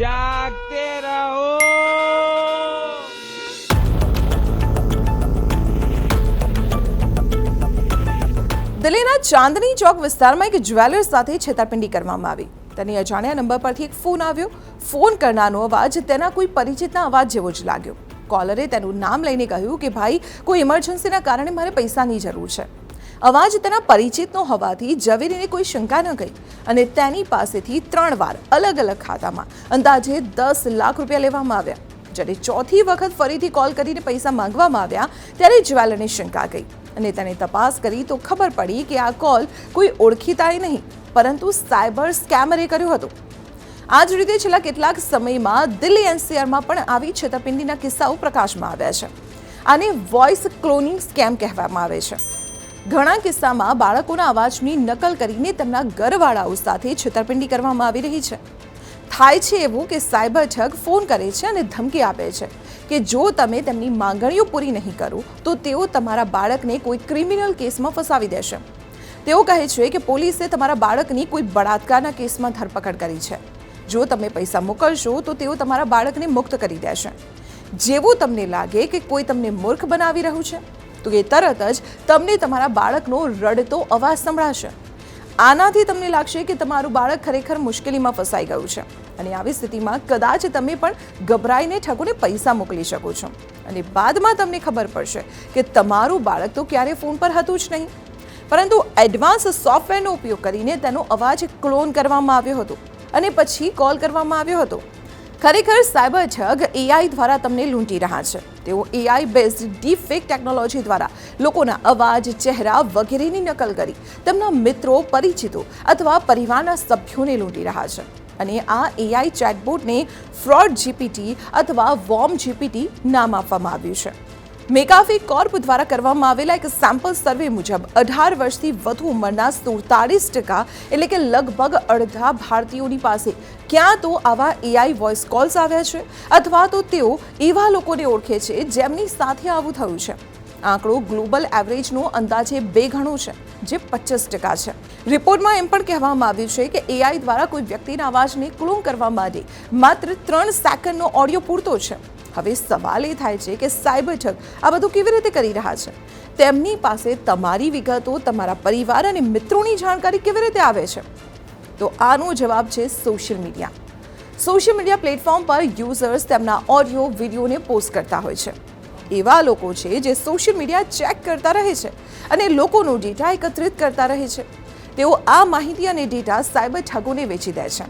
જાગતે રહો. દિલ્હીના ચાંદની ચોક વિસ્તારમાં એક જ્વેલર્સ સાથે છેતરપિંડી કરવામાં આવી. તેની અજાણ્યા નંબર પરથી એક ફોન આવ્યો. ફોન કરનારનો અવાજ તેના કોઈ પરિચિતના અવાજ જેવો જ લાગ્યો. કોલરે તેનું નામ લઈને કહ્યું કે, ભાઈ, કોઈ ઇમરજન્સીના કારણે મારે પૈસાની જરૂર છે. અવાજ તેના પરિચિતનો હોવાથી ઝવેરીને કોઈ શંકા ન ગઈ અને તેની પાસેથી ત્રણ વાર અલગ અલગ ખાતામાં અંદાજે દસ લાખ રૂપિયા લેવામાં આવ્યા. જ્યારે ચોથી વખત ફરીથી કોલ કરીને પૈસા માંગવામાં આવ્યા, ત્યારે જ્વેલરને શંકા ગઈ અને તેને તપાસ કરી તો ખબર પડી કે આ કોલ કોઈ ઓળખીતાએ નહીં, પરંતુ સાયબર સ્કેમરે કર્યો હતો. આ જ રીતે છેલ્લા કેટલાક સમયમાં દિલ્હી એનસીઆરમાં પણ આવી છેતરપિંડીના કિસ્સાઓ પ્રકાશમાં આવ્યા છે. આને વોઇસ ક્લોનિંગ સ્કેમ કહેવામાં આવે છે. ઘણા કિસ્સામાં બાળકોના અવાજની નકલ કરીને તેમના ઘરવાળાઓ સાથે છેતરપિંડી કરવામાં આવી રહી છે. થાય છે એવું કે સાયબર ઠગ ફોન કરે છે અને ધમકી આપે છે કે જો તમે તેમની માંગણીઓ પૂરી નહીં કરો, તો તેઓ તમારા બાળકને કોઈ ક્રિમિનલ કેસમાં ફસાવી દેશે. તેઓ કહે છે કે પોલીસે તમારા બાળકની કોઈ બળાત્કારના કેસમાં ધરપકડ કરી છે. જો તમે પૈસા મોકલશો, તો તેઓ તમારા બાળકને મુક્ત કરી દેશે. જેવું તમને લાગે કે કોઈ તમને મૂર્ખ બનાવી રહ્યું છે? તો એ તરત જ તમને તમારા બાળકનો રડતો અવાજ સંભળાશે. આનાથી તમને લાગશે કે તમારું બાળક ખરેખર મુશ્કેલીમાં ફસાઈ ગયું છે. અને આવી સ્થિતિમાં કદાચ તમે પણ ગભરાઈને ઠગોને પૈસા મોકલી શકો છો. અને બાદમાં તમને ખબર પડશે કે તમારું બાળક તો ક્યારે ફોન પર હતું જ નહીં. પરંતુ એડવાન્સ સોફ્ટવેરનો ઉપયોગ કરીને તેનો અવાજ ક્લોન કરવામાં આવ્યો હતો. અને પછી કોલ કરવામાં આવ્યો હતો. ખરેખર સાયબર ઠગ એઆઈ દ્વારા તમને લૂંટી રહ્યા છે. તેઓ AI based deep fake technology દ્વારા લોકોના અવાજ, ચહેરા વગેરેની નકલ કરી તેમના મિત્રો, પરિચિતો અથવા પરિવારના સભ્યોને લૂંટી રહ્યા છે. અને આ એઆઈ ચેટબોટને ફ્રોડ જીપીટી અથવા વોર્મ જીપીટી નામ આપવામાં આવ્યું છે. મેકાફી કોર્પ દ્વારા કરવામાં આવેલા એક સેમ્પલ સર્વે મુજબ અઢાર વર્ષથી વધુ ઉંમરના સુડતાલીસ ટકા એટલે કે લગભગ અડધા ભારતીયોની પાસે ક્યાં તો આવા એઆઈ વોઇસ કોલ્સ આવ્યા છે અથવા તો તેઓ એવા લોકોને ઓળખે છે જેમની સાથે આવું થયું છે. આંકડો ગ્લોબલ એવરેજનો અંદાજે બે ગણો છે, જે પચીસ ટકા છે. રિપોર્ટમાં એમ પણ કહેવામાં આવ્યું છે કે એઆઈ દ્વારા કોઈ વ્યક્તિના અવાજને ક્લોન કરવા માટે માત્ર ત્રણ સેકન્ડનો ઓડિયો પૂરતો છે. હવે સવાલ એ થાય છે કે સાયબર ઠગ આ બધું કેવી રીતે કરી રહ્યા છે? તેમની પાસે તમારી વિગતો, તમારા પરિવાર અને મિત્રોની જાણકારી કેવી રીતે આવે છે? તો આનો જવાબ છે social media. Social media platform પર યુઝર્સ તેમના ઓડિયો, વિડીયોને પોસ્ટ કરતા હોય છે. એવા લોકો છે જે સોશિયલ મીડિયા ચેક કરતા રહે છે અને લોકોનો ડેટા એકત્રિત કરતા રહે છે. તેઓ આ માહિતી અને ડેટા સાયબર ઠગોને વેચી દે છે.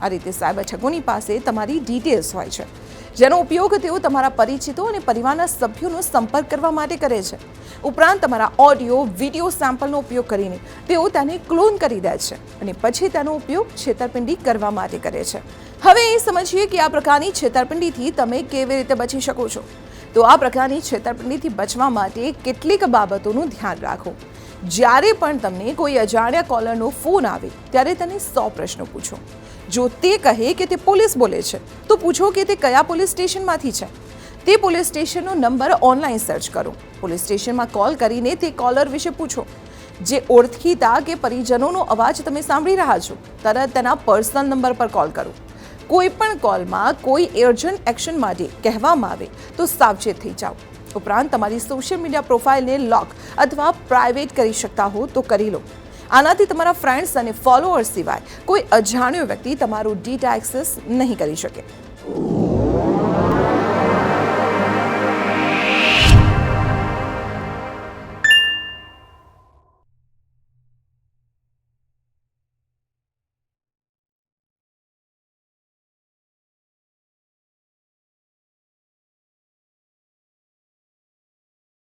આ રીતે સાયબર ઠગોની પાસે તમારી ડિટેલ્સ હોય છે. જેનો ઉપયોગ તેઓ તમારા પરિચિતો અને પરિવારના સભ્યોનો સંપર્ક કરવા માટે કરે છે. ઉપરાંત તમારા ઓડિયો, વીડિયો સેમ્પલનો ઉપયોગ કરીને તેઓ તેને ક્લોન કરી દે છે અને પછી તેનો ઉપયોગ છેતરપિંડી કરવા માટે કરે છે. હવે એ સમજીએ કે આ પ્રકારની છેતરપિંડીથી તમે કેવી રીતે બચી શકો છો. તો આ પ્રકારની છેતરપિંડીથી બચવા માટે કેટલીક બાબતોનું ધ્યાન રાખો. જ્યારે પણ તમને કોઈ અજાણ્યા કોલરનો ફોન આવે, ત્યારે તેને સો પ્રશ્નો પૂછો. જો તે કહે કે તે પોલીસ બોલે છે, તો પૂછો કે તે કયા પોલીસ સ્ટેશનમાંથી છે. તે પોલીસ સ્ટેશનનો નંબર ઓનલાઈન સર્ચ કરો. પોલીસ સ્ટેશનમાં કોલ કરીને તે કોલર વિશે પૂછો. જે ઓળખીતા કે પરિજનોનો અવાજ તમે સાંભળી રહ્યા છો, તરત તેના પર્સનલ નંબર પર કોલ કરો. કોઈ પણ કોલમાં કોઈ એર્જન્ટ એક્શન માટે કહેવામાં આવે, તો સાવચેત થઈ જાઓ. ઉપરાંત તમારી સોશિયલ મીડિયા પ્રોફાઇલને લોક અથવા પ્રાઇવેટ કરી શકતા હો તો કરી લો. આનાથી તમારા ફ્રેન્ડ્સ અને ફોલોઅર્સ સિવાય કોઈ અજાણ્યો વ્યક્તિ તમારું ડેટા એક્સેસ નહીં કરી શકે.